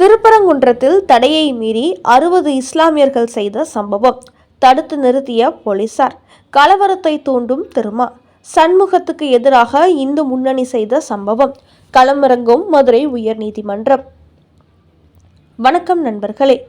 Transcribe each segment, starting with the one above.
திருப்பரங்குன்றத்தில் தடையை மீறி அறுபது இஸ்லாமியர்கள் செய்த சம்பவம். தடுத்து நிறுத்திய போலீசார். கலவரத்தை தூண்டும் திருமா. சண்முகத்துக்கு எதிராக இந்து முன்னணி செய்த சம்பவம். களமிறங்கும் மதுரை உயர்நீதிமன்றம். வணக்கம் நண்பர்களே.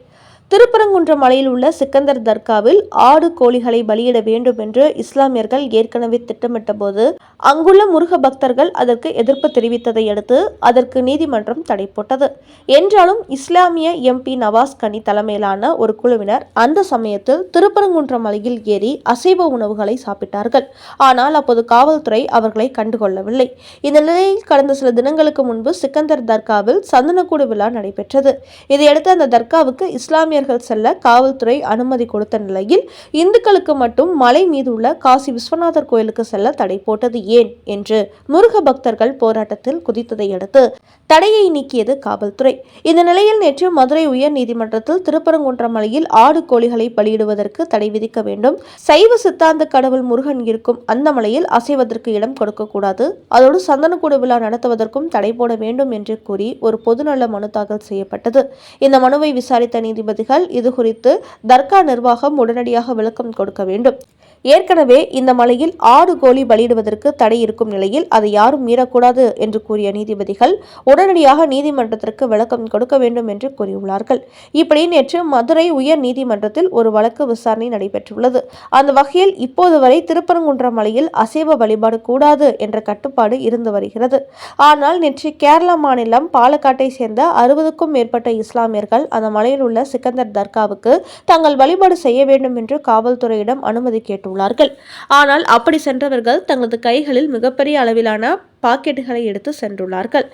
திருப்பரங்குன்ற மலையில் உள்ள சிக்கந்தர் தர்காவில் ஆடு கோழிகளை பலியிட வேண்டும் என்று இஸ்லாமியர்கள் ஏற்கனவே திட்டமிட்ட போது அங்குள்ள முருக பக்தர்கள் அதற்கு எதிர்ப்பு தெரிவித்ததை அடுத்து அதற்கு நீதிமன்றம் தடை போட்டது. என்றாலும் இஸ்லாமிய எம்பி நவாஸ் கனி தலைமையிலான ஒரு குழுவினர் அந்த சமயத்தில் திருப்பரங்குன்றம் மலையில் ஏறி அசைவ உணவுகளை சாப்பிட்டார்கள். ஆனால் அப்போது காவல்துறை அவர்களை கண்டுகொள்ளவில்லை. இந்த நிலையில் கடந்த சில தினங்களுக்கு முன்பு சிக்கந்தர் தர்காவில் சந்தனக்கூடு விழா நடைபெற்றது. இதையடுத்து அந்த தர்காவுக்கு இஸ்லாமிய இஸ்லாமியர்கள் செல்ல காவல்துறை அனுமதி கொடுத்த நிலையில் இந்துக்களுக்கு மட்டும் மலை மீது உள்ள காசி விஸ்வநாதர் கோயிலுக்கு செல்ல தடை போட்டது ஏன் என்று முருக பக்தர்கள் போராட்டத்தில் குதித்ததை அடுத்து தடையை நீக்கியது காவல்துறை. இந்த நிலையில் நேற்று மதுரை உயர் நீதிமன்றத்தில் திருப்பரங்குன்றமலையில் ஆடு கோழிகளை பலியிடுவதற்கு தடை விதிக்க வேண்டும். சைவ சித்தாந்த கடவுள் முருகன் இருக்கும் அந்த மலையில் அசைவதற்கு இடம் கொடுக்கக்கூடாது அதோடு சந்தனக்கூடு விழா நடத்துவதற்கும் தடை போட வேண்டும் என்று கூறி ஒரு பொதுநல மனு தாக்கல் செய்யப்பட்டது. இந்த மனுவை விசாரித்த நீதிபதிகள் இது குறித்து தர்கா நிர்வாகம் உடனடியாக விளக்கம் கொடுக்க வேண்டும். ஏற்கனவே இந்த மலையில் ஆடு கோழி பலியிடுவதற்கு தடை இருக்கும் நிலையில் அதை யாரும் மீறக்கூடாது என்று கூறிய நீதிபதிகள் உடனடியாக நீதிமன்றத்திற்கு விளக்கம் கொடுக்க வேண்டும் என்று கூறியுள்ளார்கள். இப்படி நேற்று மதுரை உயர் நீதிமன்றத்தில் ஒரு வழக்கு விசாரணை நடைபெற்றுள்ளது. அந்த வகையில் இப்போது வரை திருப்பரங்குன்றம் மலையில் அசைவ வழிபாடு கூடாது என்ற கட்டுப்பாடு இருந்து வருகிறது. ஆனால் நேற்று கேரளா மாநிலம் பாலக்காட்டை சேர்ந்த அறுபதுக்கும் மேற்பட்ட இஸ்லாமியர்கள் அந்த மலையில் உள்ள சிக்கந்தர் தர்காவுக்கு தாங்கள் வழிபாடு செய்ய வேண்டும் என்று காவல்துறையிடம் அனுமதி உள்ளார்கள் ஆனால் அப்படி சென்றவர்கள் தங்களது கைகளில் மிகப்பெரிய அளவிலான பாக்கெட்டுகளை எடுத்து சென்றுள்ளார்கள்.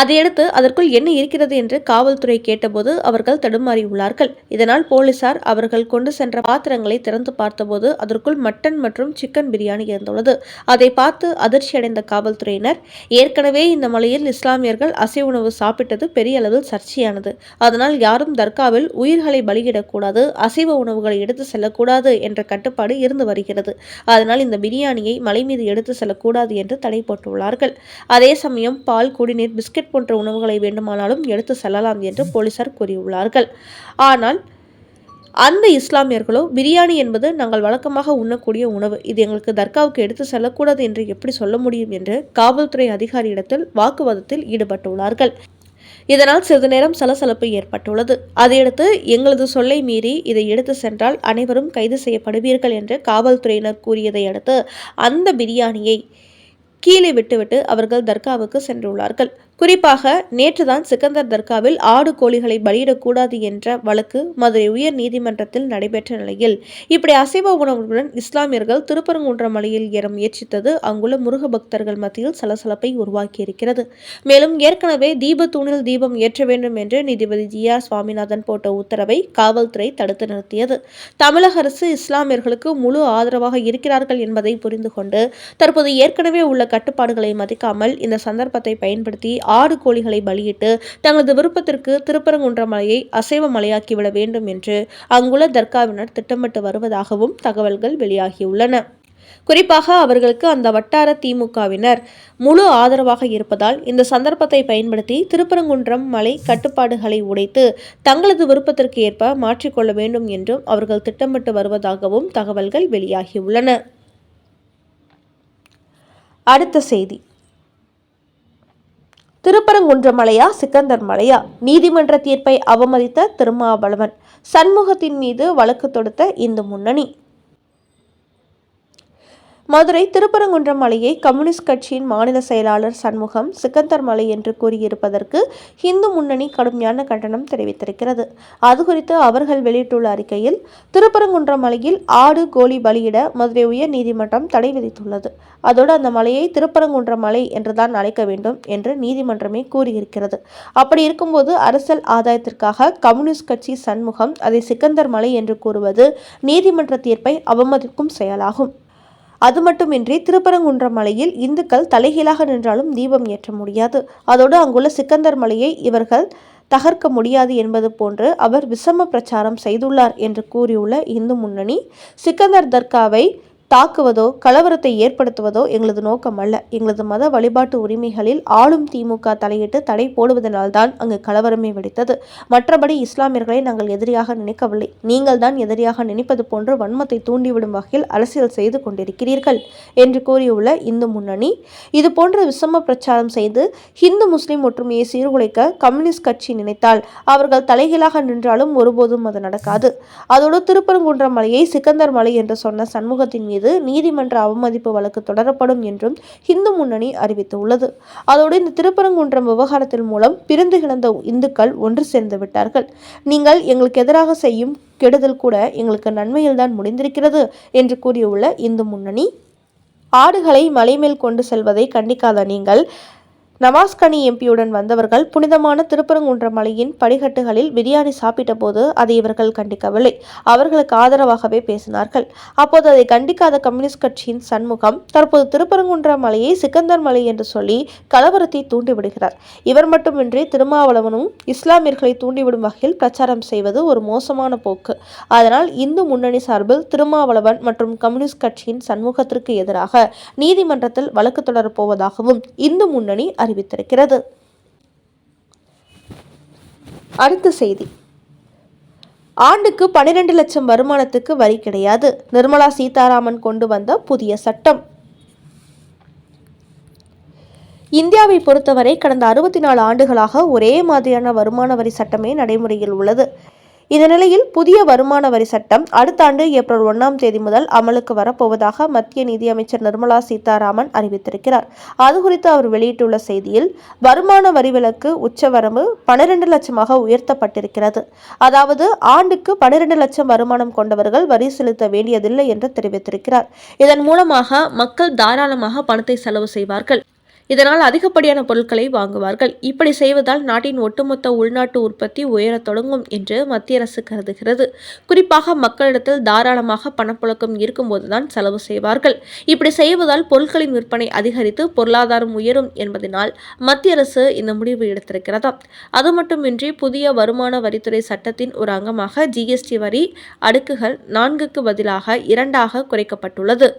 அதையடுத்து அதற்குள் என்ன இருக்கிறது என்று காவல்துறை கேட்டபோது அவர்கள் தடுமாறியுள்ளார்கள். இதனால் போலீசார் அவர்கள் கொண்டு சென்ற பாத்திரங்களை திறந்து பார்த்தபோது அதற்குள் மட்டன் மற்றும் சிக்கன் பிரியாணி இருந்துள்ளது. அதை பார்த்து அதிர்ச்சியடைந்த காவல்துறையினர் ஏற்கனவே இந்த மலையில் இஸ்லாமியர்கள் அசைவ உணவு சாப்பிட்டது பெரிய அளவில் சர்ச்சையானது. அதனால் யாரும் தர்காவில் உயிர்களை பலியிடக்கூடாது அசைவ உணவுகளை எடுத்து செல்லக்கூடாது என்ற கட்டுப்பாடு இருந்து வருகிறது. அதனால் இந்த பிரியாணியை மலை மீது எடுத்து செல்லக்கூடாது என்று தடை போட்டுள்ளார்கள். அதே சமயம் பால் குடிநீர் பிஸ்கட் போன்ற உணவுகளை வேண்டுமானாலும் எடுத்து செல்லலாம் என்று போலீசார் கூறியுள்ளார்கள். ஆனால் அந்த இஸ்லாமியர்களோ பிரியாணி என்பது நாங்கள் வழக்கமாக உண்ணக்கூடிய உணவு. இது எங்களுக்கு தர்காவுக்கு எடுத்து செல்லக்கூடாது என்று எப்படி சொல்ல முடியும்? என்று காவல்துறை அதிகாரியிடத்தில் வாக்குவாதத்தில் ஈடுபட்டுள்ளார்கள். இதனால் சிறிது நேரம் சலசலப்பு ஏற்பட்டுள்ளது. அதையடுத்து எங்களது சொல்லை மீறி இதை எடுத்து சென்றால் அனைவரும் கைது செய்யப்படுவீர்கள் என்று காவல்துறையினர் கூறியதை அடுத்து அந்த பிரியாணியை கீழே விட்டுவிட்டு அவர்கள் தர்காவுக்கு சென்றுள்ளார்கள். குறிப்பாக நேற்றுதான் சிக்கந்தர் தர்காவில் ஆடு கோழிகளை பலியிடக்கூடாது என்ற வழக்கு மதுரை உயர் நீதிமன்றத்தில் நடைபெற்ற நிலையில் இப்படி அசைவ உணவுடன் இஸ்லாமியர்கள் திருப்பரங்குன்ற மலையில் ஏற முயற்சித்தது அங்குள்ள முருக பக்தர்கள் மத்தியில் சலசலப்பை உருவாக்கியிருக்கிறது. மேலும் ஏற்கனவே தீபத்தூணில் தீபம் ஏற்ற வேண்டும் என்று நீதிபதி ஜி ஆர் சுவாமிநாதன் போட்ட உத்தரவை காவல்துறை தடுத்து நிறுத்தியது. தமிழக அரசு இஸ்லாமியர்களுக்கு முழு ஆதரவாக இருக்கிறார்கள் என்பதை புரிந்து கொண்டு தற்போது ஏற்கனவே உள்ள கட்டுப்பாடுகளை மதிக்காமல் இந்த சந்தர்ப்பத்தை பயன்படுத்தி ஆடு கோழிகளை பலியிட்டு தங்களது விருப்பத்திற்கு திருப்பரங்குன்றம் மலையை அசைவ மலையாக்கிவிட வேண்டும் என்று அங்குள்ள தர்காவினர் திட்டமிட்டு வருவதாகவும் தகவல்கள் வெளியாகியுள்ளன. குறிப்பாக அவர்களுக்கு அந்த வட்டார திமுகவினர் முழு ஆதரவாக இருப்பதால் இந்த சந்தர்ப்பத்தை பயன்படுத்தி திருப்பரங்குன்றம் மலை கட்டுப்பாடுகளை உடைத்து தங்களது விருப்பத்திற்கு ஏற்ப மாற்றிக்கொள்ள வேண்டும் என்றும் அவர்கள் திட்டமிட்டு வருவதாகவும் தகவல்கள் வெளியாகியுள்ளன. அடுத்த செய்தி. திருப்பரங்குன்ற மலையா சிக்கந்தர் மலையா நீதிமன்ற தீர்ப்பை அவமதித்த திருமாவளவன். சண்முகத்தின் மீது வழக்கு தொடுத்த இந்து முன்னணி. மதுரை திருப்பரங்குன்றம் மலையை கம்யூனிஸ்ட் கட்சியின் மாநில செயலாளர் சண்முகம் சிக்கந்தர் மலை என்று கூறியிருப்பதற்கு இந்து முன்னணி கடுமையான கண்டனம் தெரிவித்திருக்கிறது. அது குறித்து அவர்கள் வெளியிட்டுள்ள அறிக்கையில் திருப்பரங்குன்றம் மலையில் ஆடு கோழி பலியிட மதுரை உயர் நீதிமன்றம் தடை விதித்துள்ளது. அதோடு அந்த மலையை திருப்பரங்குன்றம் மலை என்றுதான் அழைக்க வேண்டும் என்று நீதிமன்றமே கூறியிருக்கிறது. அப்படி இருக்கும்போது அரசியல் ஆதாயத்திற்காக கம்யூனிஸ்ட் கட்சி சண்முகம் அதை சிக்கந்தர் மலை என்று கூறுவது நீதிமன்ற தீர்ப்பை அவமதிக்கும் செயலாகும். அது மட்டுமின்றி திருப்பரங்குன்றம் மலையில் இந்துக்கள் தலைகீழாக நின்றாலும் தீபம் ஏற்ற முடியாது. அதோடு அங்குள்ள சிக்கந்தர் மலையை இவர்கள் தகர்க்க முடியாது என்பது போன்று அவர் விஷம பிரச்சாரம் செய்துள்ளார் என்று கூறியுள்ள இந்து முன்னணி சிக்கந்தர் தர்காவை தாக்குவதோ கலவரத்தை ஏற்படுத்துவதோ எங்களது நோக்கம் அல்ல. எங்களது மத வழிபாட்டு உரிமைகளில் ஆளும் திமுக தலையிட்டு தடை போடுவதனால்தான் அங்கு கலவரமே வெடித்தது. மற்றபடி இஸ்லாமியர்களை நாங்கள் எதிரியாக நினைக்கவில்லை. நீங்கள் தான் எதிரியாக நினைப்பது போன்று வன்மத்தை தூண்டிவிடும் வகையில் அரசியல் செய்து கொண்டிருக்கிறீர்கள் என்று கூறியுள்ள இந்து முன்னணி. இது போன்ற விஷம பிரச்சாரம் செய்து ஹிந்து முஸ்லிம் ஒற்றுமையை சீர்குலைக்க கம்யூனிஸ்ட் கட்சி நினைத்தால் அவர்கள் தலைகீழாக நின்றாலும் ஒருபோதும் அது நடக்காது. அதோடு திருப்பரங்குன்ற மலையை சிக்கந்தர் மலை என்று சொன்ன சண்முகத்தின் மீது நீதிமன்ற அவமதிப்பு வழக்கு தொடரப்படும் என்றும் இந்து முன்னணி அறிவித்துள்ளது. அதோடு இந்த திருப்பரங்குன்றம் விவகாரத்தின் மூலம் பிரிந்து கிடந்த இந்துக்கள் ஒன்று சேர்ந்து விட்டார்கள். நீங்கள் எங்களுக்கு எதிராக செய்யும் கெடுதல் கூட எங்களுக்கு நன்மையில்தான் முடிந்திருக்கிறது என்று கூறியுள்ள இந்து முன்னணி ஆடுகளை மலைமேல் கொண்டு செல்வதை கண்டிக்காத நீங்கள் நவாஸ்கனி எம்பியுடன் வந்தவர்கள் புனிதமான திருப்பரங்குன்ற மலையின் படிகட்டுகளில் பிரியாணி சாப்பிட்ட போது அதை இவர்கள் கண்டிக்கவில்லை. அவர்களுக்கு ஆதரவாகவே பேசினார்கள். அப்போது அதை கண்டிக்காத கம்யூனிஸ்ட் கட்சியின் சண்முகம் தற்போது திருப்பரங்குன்ற மலையை சிக்கந்தர் மலை என்று சொல்லி கலவரத்தை தூண்டிவிடுகிறார். இவர் மட்டுமின்றி திருமாவளவனும் இஸ்லாமியர்களை தூண்டிவிடும் வகையில் பிரச்சாரம் செய்வது ஒரு மோசமான போக்கு. அதனால் இந்து முன்னணி சார்பில் திருமாவளவன் மற்றும் கம்யூனிஸ்ட் கட்சியின் சண்முகத்திற்கு எதிராக நீதிமன்றத்தில் வழக்கு தொடரப்போவதாகவும் இந்து முன்னணி அறிவித்திருக்கிறது. அடுத்த செய்தி. ஆண்டுக்கு பனிரெண்டு லட்சம் வருமானத்துக்கு வரி கிடையாது. நிர்மலா சீதாராமன் கொண்டு வந்த புதிய சட்டம். இந்தியாவை பொறுத்தவரை கடந்த அறுபத்தி நாலு ஆண்டுகளாக ஒரே மாதிரியான வருமான வரி சட்டமே நடைமுறையில் உள்ளது. இந்த நிலையில் புதிய வருமான வரி சட்டம் அடுத்த ஆண்டு ஏப்ரல் ஒன்றாம் தேதி முதல் அமலுக்கு வரப்போவதாக மத்திய நிதியமைச்சர் நிர்மலா சீதாராமன் அறிவித்திருக்கிறார். அது குறித்து அவர் வெளியிட்டுள்ள செய்தியில் வருமான வரி விலக்கு உச்சவரம்பு பனிரெண்டு லட்சமாக உயர்த்தப்பட்டிருக்கிறது. அதாவது ஆண்டுக்கு பனிரெண்டு லட்சம் வருமானம் கொண்டவர்கள் வரி செலுத்த வேண்டியதில்லை என்று தெரிவித்திருக்கிறார். இதன் மூலமாக மக்கள் தாராளமாக பணத்தை செலவு செய்வார்கள். இதனால் அதிகப்படியான பொருட்களை வாங்குவார்கள். இப்படி செய்வதால் நாட்டின் ஒட்டுமொத்த உள்நாட்டு உற்பத்தி உயரத் தொடங்கும் என்று மத்திய அரசு கருதுகிறது. குறிப்பாக மக்களிடத்தில் தாராளமாக பணப்புழக்கம் இருக்கும்போதுதான் செலவு செய்வார்கள். இப்படி செய்வதால் பொருட்களின் விற்பனை அதிகரித்து பொருளாதாரம் உயரும் என்பதனால் மத்திய அரசு இந்த முடிவு எடுத்திருக்கிறதா அது மட்டுமின்றி புதிய வருமான வரித்துறை சட்டத்தின் ஒரு அங்கமாக ஜிஎஸ்டி வரி அடுக்குகள் நான்குக்கு பதிலாக இரண்டாக குறைக்கப்பட்டுள்ளது.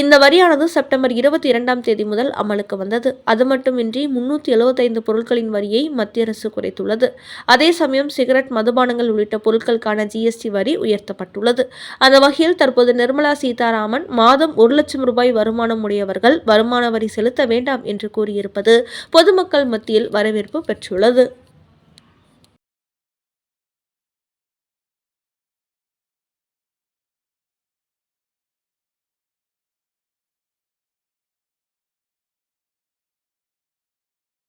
இந்த வரியானது செப்டம்பர் இருபத்தி இரண்டாம் தேதி முதல் அமலுக்கு வந்தது. அது மட்டுமின்றி முன்னூற்றி எழுபத்தைந்து பொருட்களின் வரியை மத்திய அரசு குறைத்துள்ளது. அதே சமயம் சிகரெட் மதுபானங்கள் உள்ளிட்ட பொருட்களுக்கான ஜிஎஸ்டி வரி உயர்த்தப்பட்டுள்ளது. அந்த வகையில் தற்போது நிர்மலா சீதாராமன் மாதம் ஒரு லட்சம் ரூபாய் வருமானம் உடையவர்கள் வருமான வரி செலுத்த வேண்டாம் என்று கூறியிருப்பது பொதுமக்கள் மத்தியில் வரவேற்பு பெற்றுள்ளது.